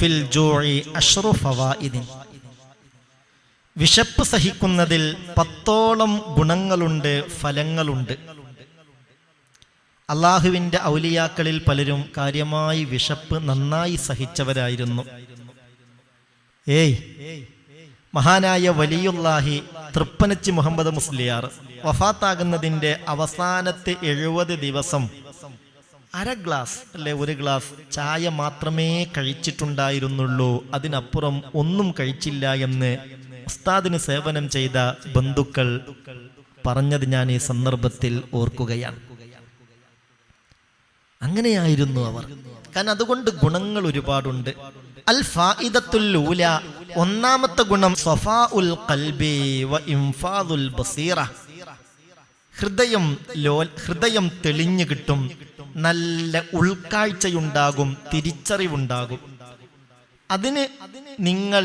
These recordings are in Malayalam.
ഫിൽ വിശപ്പ് സഹിക്കുന്നതിൽ പത്തോളം ഗുണങ്ങളുണ്ട് ഫലങ്ങളുണ്ട്. അള്ളാഹുവിന്റെ ഔലിയാക്കളിൽ പലരും കാര്യമായി വിശപ്പ് നന്നായി സഹിച്ചവരായിരുന്നു. ഏയ് മഹാനായ വലിയുല്ലാഹി തൃപ്പനച്ചി മുഹമ്മദ് മുസ്ലിയാർ വഫാത്താകുന്നതിന്റെ അവസാനത്തെ എഴുപത് ദിവസം അര ഗ്ലാസ് അല്ലെ ഒരു ഗ്ലാസ് ചായ മാത്രമേ കഴിച്ചിട്ടുണ്ടായിരുന്നുള്ളൂ. അതിനപ്പുറം ഒന്നും കഴിച്ചില്ല എന്ന് ഉസ്താദിന് സേവനം ചെയ്ത ബന്ധുക്കൾ പറഞ്ഞത് ഞാൻ ഈ സന്ദർഭത്തിൽ ഓർക്കുകയാണ്. അങ്ങനെയായിരുന്നു അവർ. കാരണം അതുകൊണ്ട് ഗുണങ്ങൾ ഒരുപാടുണ്ട്. അൽ ഫായിദത്തുൽ ഒന്നാമത്തെ ഗുണം വ ബസീറ. ഹൃദയം ലോ ഹൃദയം തെളിഞ്ഞു കിട്ടും. നല്ല ഉൾക്കാഴ്ചയുണ്ടാകും തിരിച്ചറിവുണ്ടാകും. അതിന് നിങ്ങൾ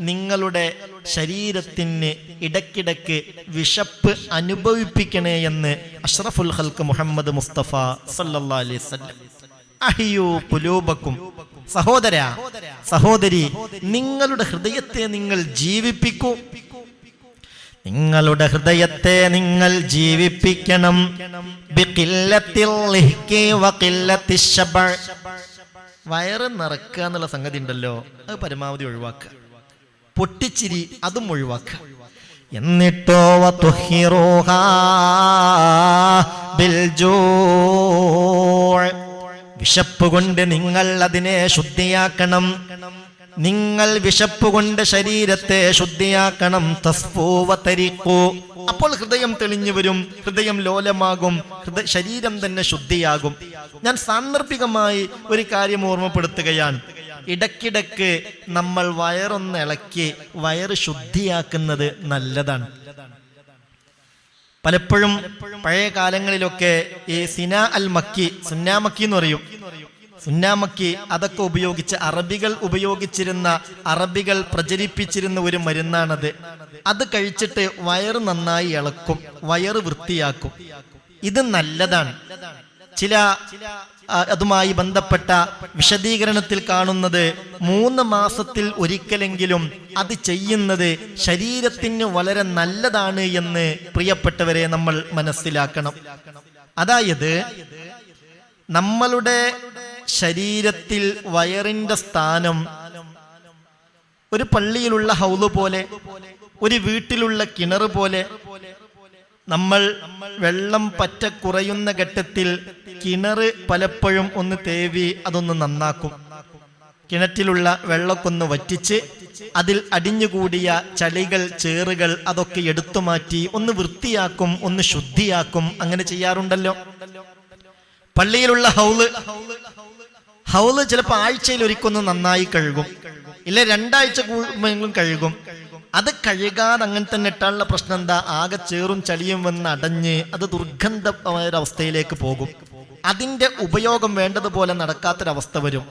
നിങ്ങളുടെ ശരീരത്തിന് ഇടയ്ക്കിടയ്ക്ക് വിശപ്പ് അനുഭവിപ്പിക്കണേ എന്ന് അഷ്റഫുൽ ഹൽക്ക് മുഹമ്മദ് മുസ്തഫ വസല്ലം. അഹിയു പുലൂബക്കും സഹോദര സഹോദരി നിങ്ങളുടെ ഹൃദയത്തെ നിങ്ങൾ ജീവിപ്പിക്കൂ. നിങ്ങളുടെ ഹൃദയത്തെ നിങ്ങൾ ജീവിപ്പിക്കണം. വയറ് നിറക്കുക എന്നുള്ള സംഗതി ഉണ്ടല്ലോ അത് പരമാവധി ഒഴിവാക്കുക. പൊട്ടിച്ചിരി അതും ഒഴിവാക്കുക. എന്നിട്ടോ വിശപ്പ് കൊണ്ട് നിങ്ങൾ അതിനെ ശുദ്ധിയാക്കണം. നിങ്ങൾ വിശപ്പ് കൊണ്ട് ശരീരത്തെ ശുദ്ധിയാക്കണം. തസ്ഫൂവത്തരിക്കോ അപ്പോൾ ഹൃദയം തെളിഞ്ഞു വരും. ഹൃദയം ലോലമാകും. ഹൃദയ ശരീരം തന്നെ ശുദ്ധിയാകും. ഞാൻ സാന്ദർഭികമായി ഒരു കാര്യം ഓർമ്മപ്പെടുത്തുകയാണ്. ഇടക്കിടക്ക് നമ്മൾ വയറൊന്ന് ഇളക്കി വയറ് ശുദ്ധിയാക്കുന്നത് നല്ലതാണ്. പലപ്പോഴും പഴയ കാലങ്ങളിലൊക്കെ ഈ സിന അൽ മക്കി സുന്നാമക്കി എന്ന് പറയും. സുന്നാമക്കി അതൊക്കെ ഉപയോഗിച്ച് അറബികൾ ഉപയോഗിച്ചിരുന്ന അറബികൾ പ്രചരിപ്പിച്ചിരുന്ന ഒരു മരുന്നാണത്. അത് കഴിച്ചിട്ട് വയറ് നന്നായി ഇളക്കും വയറ് വൃത്തിയാക്കും. ഇത് നല്ലതാണ്. ചില അതുമായി ബന്ധപ്പെട്ട വിശദീകരണത്തിൽ കാണുന്നത് മൂന്ന് മാസത്തിൽ ഒരിക്കലെങ്കിലും അത് ചെയ്യുന്നത് ശരീരത്തിന് വളരെ നല്ലതാണ് എന്ന് പ്രിയപ്പെട്ടവരെ നമ്മൾ മനസ്സിലാക്കണം. അതായത് നമ്മളുടെ ശരീരത്തിൽ വയറിന്റെ സ്ഥാനം ഒരു പള്ളിയിലുള്ള ഹൗൽ പോലെ ഒരു വീട്ടിലുള്ള കിണർ പോലെ നമ്മൾ വെള്ളം പറ്റ കുറയുന്ന ഘട്ടത്തിൽ കിണർ പലപ്പോഴും ഒന്ന് തേവി അതൊന്ന് നന്നാക്കും. കിണറ്റിലുള്ള വെള്ളക്കൊന്ന് വറ്റിച്ച് അതിൽ അടിഞ്ഞുകൂടിയ ചളികൾ ചേറുകൾ അതൊക്കെ എടുത്തു മാറ്റി ഒന്ന് വൃത്തിയാക്കും ഒന്ന് ശുദ്ധിയാക്കും. അങ്ങനെ ചെയ്യാറുണ്ടല്ലോ. പള്ളിയിലുള്ള ഹൗൽ ഹൗൽ ചിലപ്പോൾ ആഴ്ചയിൽ ഒരിക്കൊന്ന് നന്നായി കഴുകും. ഇല്ല രണ്ടാഴ്ച കൂടുമ്പോഴെങ്കിലും കഴുകും. അത് കഴുകാതെ അങ്ങനെ തന്നെ ഇട്ടാനുള്ള പ്രശ്നം എന്താ? ആകെ ചേറും ചളിയും വന്ന് അടഞ്ഞ് അത് ദുർഗന്ധമായ ഒരു അവസ്ഥയിലേക്ക് പോകും. അതിന്റെ ഉപയോഗം വേണ്ടതുപോലെ നടക്കാത്തൊരവസ്ഥ വരും.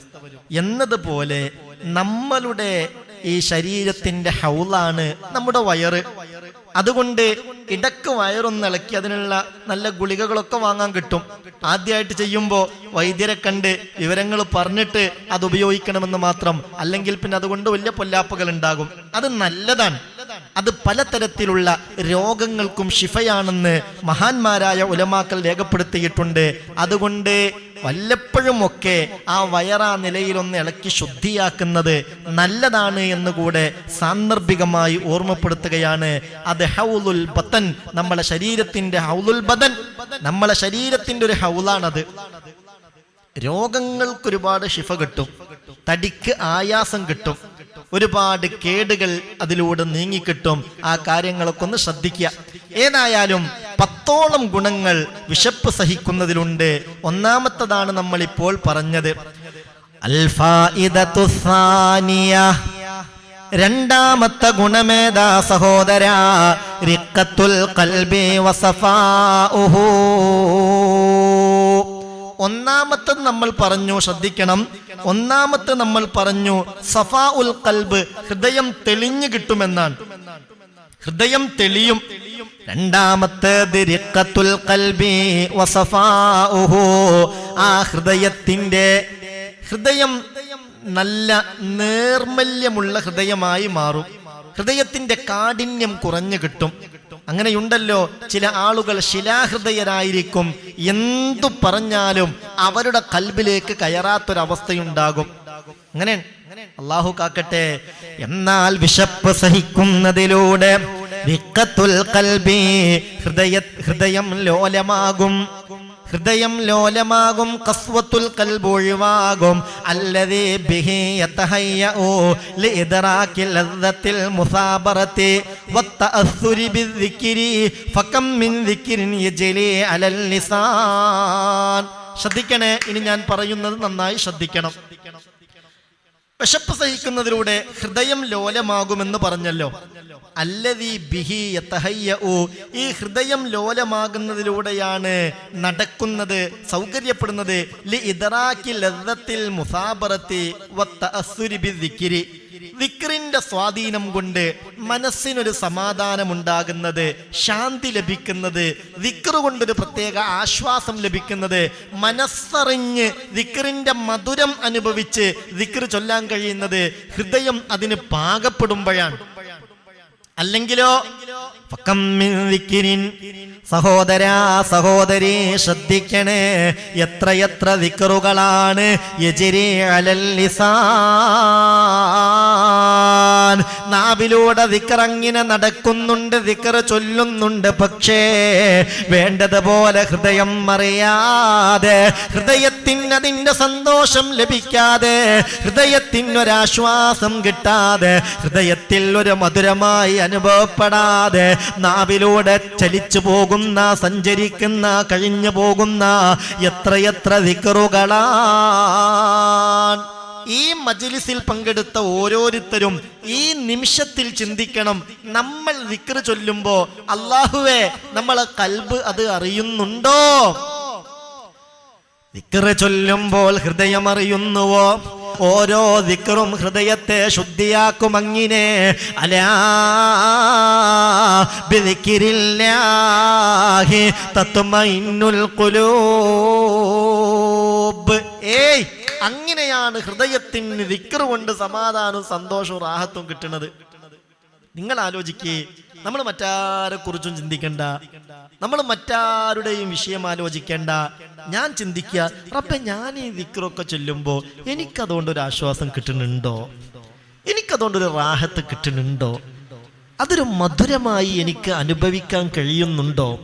എന്നതുപോലെ നമ്മളുടെ ഈ ശരീരത്തിന്റെ ഹൗലാണ് നമ്മുടെ വയറ്. അതുകൊണ്ട് ഇടയ്ക്ക് വയറൊന്ന് ഇളക്കി അതിനുള്ള നല്ല ഗുളികകളൊക്കെ വാങ്ങാൻ കിട്ടും. ആദ്യമായിട്ട് ചെയ്യുമ്പോൾ വൈദ്യരെ കണ്ട് വിവരങ്ങൾ പറഞ്ഞിട്ട് അത് ഉപയോഗിക്കണമെന്ന് മാത്രം അല്ലെങ്കിൽ പിന്നെ അതുകൊണ്ട് വലിയ പൊല്ലാപ്പുകൾ ഉണ്ടാകും അത് നല്ലതാണ്. അത് പലതരത്തിലുള്ള രോഗങ്ങൾക്കും ശിഫയാണെന്ന് മഹാന്മാരായ ഉലമാക്കൾ രേഖപ്പെടുത്തിയിട്ടുണ്ട്. അതുകൊണ്ട് വല്ലപ്പോഴുമൊക്കെ ആ വയറാ നിലയിലൊന്ന് ഇളക്കി ശുദ്ധിയാക്കുന്നത് നല്ലതാണ് എന്നുകൂടെ സാന്ദർഭികമായി ഓർമ്മപ്പെടുത്തുകയാണ്. അത് ഹൗലുൽ ബത്തൻ നമ്മളെ ശരീരത്തിന്റെ ഹൗലുൽ ബദൻ നമ്മളെ ശരീരത്തിന്റെ ഒരു ഹൗലാണത്. രോഗങ്ങൾക്ക് ഒരുപാട് ശിഫ കിട്ടും. തടിക്ക് ആയാസം കിട്ടും. ഒരുപാട് കേടുകൾ അതിലൂടെ നീങ്ങിക്കിട്ടും. ആ കാര്യങ്ങളൊക്കെ ഒന്ന് ശ്രദ്ധിക്കുക. ഏതായാലും പത്തോളം ഗുണങ്ങൾ വിശപ്പ് സഹിക്കുന്നതിലുണ്ട്. ഒന്നാമത്തതാണ് നമ്മൾ ഇപ്പോൾ പറഞ്ഞത് രണ്ടാമത്തെ ഗുണമേതാ സഹോദരാ? റിക്കത്തുൽ കൽബി വസഫാഉഹു. ഒന്നാമത്തെ നമ്മൾ പറഞ്ഞു ശ്രദ്ധിക്കണം. ഒന്നാമത്തെ നമ്മൾ പറഞ്ഞു സഫാ ഉൽ കൽബ് ഹൃദയം തെളിഞ്ഞു കിട്ടുമെന്നാണ്. ഹൃദയം തെളിയും. രണ്ടാമത്തെ ആ ഹൃദയത്തിന്റെ ഹൃദയം നല്ല നേർമല്യമുള്ള ഹൃദയമായി മാറും. ഹൃദയത്തിന്റെ കാഠിന്യം കുറഞ്ഞു കിട്ടും. അങ്ങനെയുണ്ടല്ലോ ചില ആളുകൾ ശിലാഹൃദയരായിരിക്കും. എന്തു പറഞ്ഞാലും അവരുടെ കൽബിലേക്ക് കയറാത്തൊരവസ്ഥയുണ്ടാകും. അങ്ങനെ അള്ളാഹു കാക്കട്ടെ എന്നാൽ വിശപ്പ് സഹിക്കുന്നതിലൂടെ ഹൃദയ ഹൃദയം ലോലമാകും. ഹൃദയം ലോലമാകും കസ്വത്തുൽ കൽബ് ഒഴിവാകും. അല്ലതീ ബിഹി യതഹയ്യഉ ലിഇദ്റാക്കി ലദ്ദത്തിൽ മുസാബറത്തി. ശ്രദ്ധിക്കണേ ഇനി ഞാൻ പറയുന്നത് നന്നായി ശ്രദ്ധിക്കണം. വിശപ്പ് സഹിക്കുന്നതിലൂടെ ഹൃദയം ലോലമാകുമെന്ന് പറഞ്ഞല്ലോ. ബിഹി ഈ ഹൃദയം ലോലമാകുന്നതിലൂടെയാണ് നടക്കുന്നത് സൗകര്യപ്പെടുന്നത്. ലി ഇതറാക്കി ലദ്ദത്തിൽ മുസാബറത്തി ദിക്റിന്റെ സ്വാധീനം കൊണ്ട് മനസ്സിനൊരു സമാധാനമുണ്ടാകുന്നത് ശാന്തി ലഭിക്കുന്നത് ദിക്റ് കൊണ്ടൊരു പ്രത്യേക ആശ്വാസം ലഭിക്കുന്നത് മനസ്സറിഞ്ഞ് ദിക്റിന്റെ മധുരം അനുഭവിച്ച് ദിക്റ് ചൊല്ലാൻ കഴിയുന്നത് ഹൃദയം അതിന് പാകപ്പെടുമ്പോഴാണ് അല്ലെങ്കിലോ. സഹോദരാ സഹോദരി ശ്രദ്ധിക്കണേ. എത്രയെത്ര വിക്കറുകളാണ് യജിരി അലൽ ലിസാൻ. നാവിലൂടെ വിക്കറങ്ങിനെ നടക്കുന്നുണ്ട് വിക്കർ ചൊല്ലുന്നുണ്ട്. പക്ഷേ വേണ്ടതുപോലെ ഹൃദയം അറിയാതെ ഹൃദയത്തിന് അതിന്റെ സന്തോഷം ലഭിക്കാതെ ഹൃദയത്തിന് ഹൃദയത്തിനൊരാശ്വാസം കിട്ടാതെ ഹൃദയത്തിൽ ഒരു മധുരമായി അനുഭവപ്പെടാതെ നാവിലൂടെ ചലിച്ചു പോകുന്ന സഞ്ചരിക്കുന്ന കഴിഞ്ഞു പോകുന്ന എത്രയെത്ര ദിക്കറുകളാണ് ഈ മജിലിസിൽ പങ്കെടുത്ത ഓരോരുത്തരും ഈ നിമിഷത്തിൽ ചിന്തിക്കണം. നമ്മൾ വിക്ര ചൊല്ലുമ്പോ അള്ളാഹുവേ നമ്മളെ കൽബ് അത് അറിയുന്നുണ്ടോ? ദിക്റ് ചൊല്ലുമ്പോൾ ഹൃദയമറിയുന്നുവോ? ഓരോ ദിക്റും ഹൃദയത്തെ ശുദ്ധിയാക്കും അങ്ങിനെ. അലാ ബിദിക്രില്ലാഹി തത്മഇന്നുൽ ഖുലൂബ്. ഏയ് അങ്ങനെയാണ് ഹൃദയത്തിന് ദിക്റ് കൊണ്ട് സമാധാനവും സന്തോഷവും റാഹത്തും കിട്ടുന്നത്. നിങ്ങൾ ആലോചിക്കേ നമ്മൾ മറ്റാരെ കുറിച്ചും ചിന്തിക്കണ്ട. നമ്മൾ മറ്റാരുടെയും വിഷയം ആലോചിക്കേണ്ട. ഞാൻ ചിന്തിക്കുക റബ്ബെ ഞാൻ ഈ വിക്രൊക്കെ ചൊല്ലുമ്പോൾ എനിക്കതുകൊണ്ട് ഒരു ആശ്വാസം കിട്ടുന്നുണ്ടോ? എനിക്കതുകൊണ്ട് ഒരു റാഹത്ത് കിട്ടുന്നുണ്ടോ? അതൊരു മധുരമായി എനിക്ക് അനുഭവിക്കാൻ കഴിയുന്നുണ്ടോ?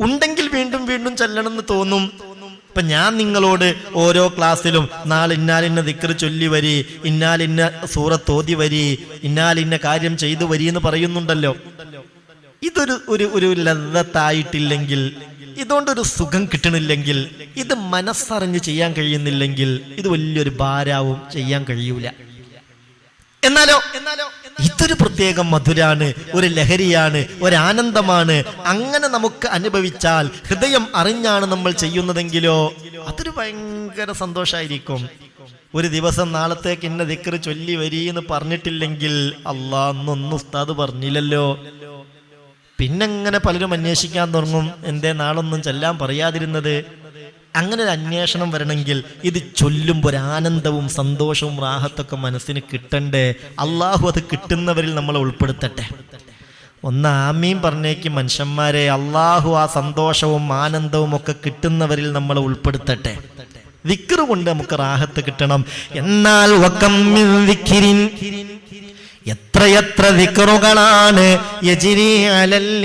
ഉണ്ടെങ്കിൽ വീണ്ടും വീണ്ടും ചെല്ലണമെന്ന് തോന്നും. ഇപ്പൊ ഞാൻ നിങ്ങളോട് ഓരോ ക്ലാസ്സിലും നാളെ ഇന്നാലിന്ന ദിക്ർ ചൊല്ലി വരി ഇന്നാലിന്ന സൂറത്ത് ഓതി വരി ഇന്നാലിന്ന കാര്യം ചെയ്തു വരി എന്ന് പറയുന്നുണ്ടല്ലോ. ഇതൊരു ഒരു ഒരു ലതത്തായിട്ടില്ലെങ്കിൽ ഇതുകൊണ്ടൊരു സുഖം കിട്ടണില്ലെങ്കിൽ ഇത് മനസ്സറിഞ്ഞ് ചെയ്യാൻ കഴിയുന്നില്ലെങ്കിൽ ഇത് വലിയൊരു ഭാരാവും ചെയ്യാൻ കഴിയൂല. എന്നാലോ? എന്നാലോ? ഇതൊരു പ്രത്യേകം മധുരാണ് ഒരു ലഹരിയാണ് ഒരു ആനന്ദമാണ്. അങ്ങനെ നമുക്ക് അനുഭവിച്ചാൽ ഹൃദയം അറിഞ്ഞാണ് നമ്മൾ ചെയ്യുന്നതെങ്കിലോ? അതൊരു ഭയങ്കര സന്തോഷമായിരിക്കും ഒരു ദിവസം നാളത്തേക്ക് ഇന്ന ദിക്കറ് ചൊല്ലി വരി എന്ന് പറഞ്ഞിട്ടില്ലെങ്കിൽ അള്ളാ അന്നൊന്നും ഉസ്താദ് പറഞ്ഞില്ലല്ലോ. പിന്നെങ്ങനെ പലരും അന്വേഷിക്കാൻ തുടങ്ങും. എന്തേ നാളൊന്നും ചെല്ലാൻ പറയാതിരുന്നത്? അങ്ങനെ ഒരു അന്വേഷണം വരണമെങ്കിൽ ഇത് ചൊല്ലുമ്പോൾ ഒരു ആനന്ദവും സന്തോഷവും റാഹത്തൊക്കെ മനസ്സിന് കിട്ടണ്ടേ? അള്ളാഹു അത് കിട്ടുന്നവരിൽ നമ്മളെ ഉൾപ്പെടുത്തട്ടെ. ഒന്ന് ആമീം പറഞ്ഞേക്ക് മനുഷ്യന്മാരെ അള്ളാഹു ആ സന്തോഷവും ആനന്ദവും ഒക്കെ കിട്ടുന്നവരിൽ നമ്മളെ ഉൾപ്പെടുത്തട്ടെ. വിക്റ് കൊണ്ട് നമുക്ക് റാഹത്ത് കിട്ടണം. എന്നാൽ എത്രയെത്ര ദിക്റുകളാണ് യജിരി അലൽ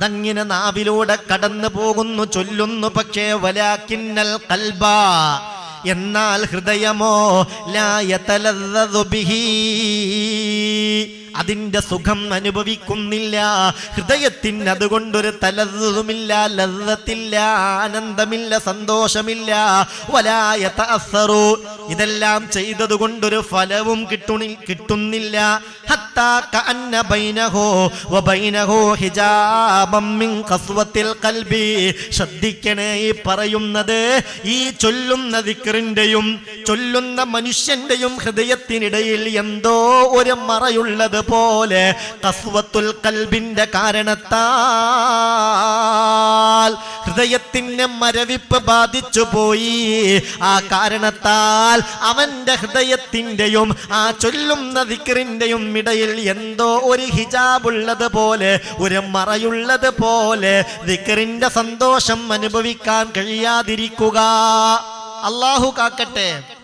അതങ്ങനെ നാവിലൂടെ കടന്നു പോകുന്നു ചൊല്ലുന്നു പക്ഷേ വലാക്കിന്നൽ കൽബ. എന്നാൽ ഹൃദയമോ ലായ ബിഹി. അതിന്റെ സുഖം അനുഭവിക്കുന്നില്ല. ഹൃദയത്തിന് അതുകൊണ്ടൊരു തലതുമില്ല ലതത്തില്ല ആനന്ദമില്ല സന്തോഷമില്ല. വലായ തസറു ഇതെല്ലാം ചെയ്തത് കൊണ്ടൊരു ഫലവും കിട്ടുണി കിട്ടുന്നില്ല. ശ്രദ്ധിക്കണേ ഈ പറയുന്നത്. ഈ ചൊല്ലുന്ന ദിക്റിന്റെയും ചൊല്ലുന്ന മനുഷ്യന്റെയും ഹൃദയത്തിനിടയിൽ എന്തോ ഒരു മറയുള്ളത്. പോലെ കസ്വത്തുൽ കൽബിന്റെ കാരണത്താൽ ഹൃദയത്തിന് മരവിപ്പ് ബാധിച്ചു പോയി. ആ കാരണത്താൽ അവന്റെ ഹൃദയത്തിന്റെയും ആ ചൊല്ലുന്ന നദിക്കറിന്റെയും ഇടയിൽ എന്തോ ഒരു ഹിജാബുള്ളത് പോലെ ഒരു മറയുള്ളത് പോലെ ദിക്കറിന്റെ സന്തോഷം അനുഭവിക്കാൻ കഴിയാതിരിക്കുക. അള്ളാഹു കാക്കട്ടെ.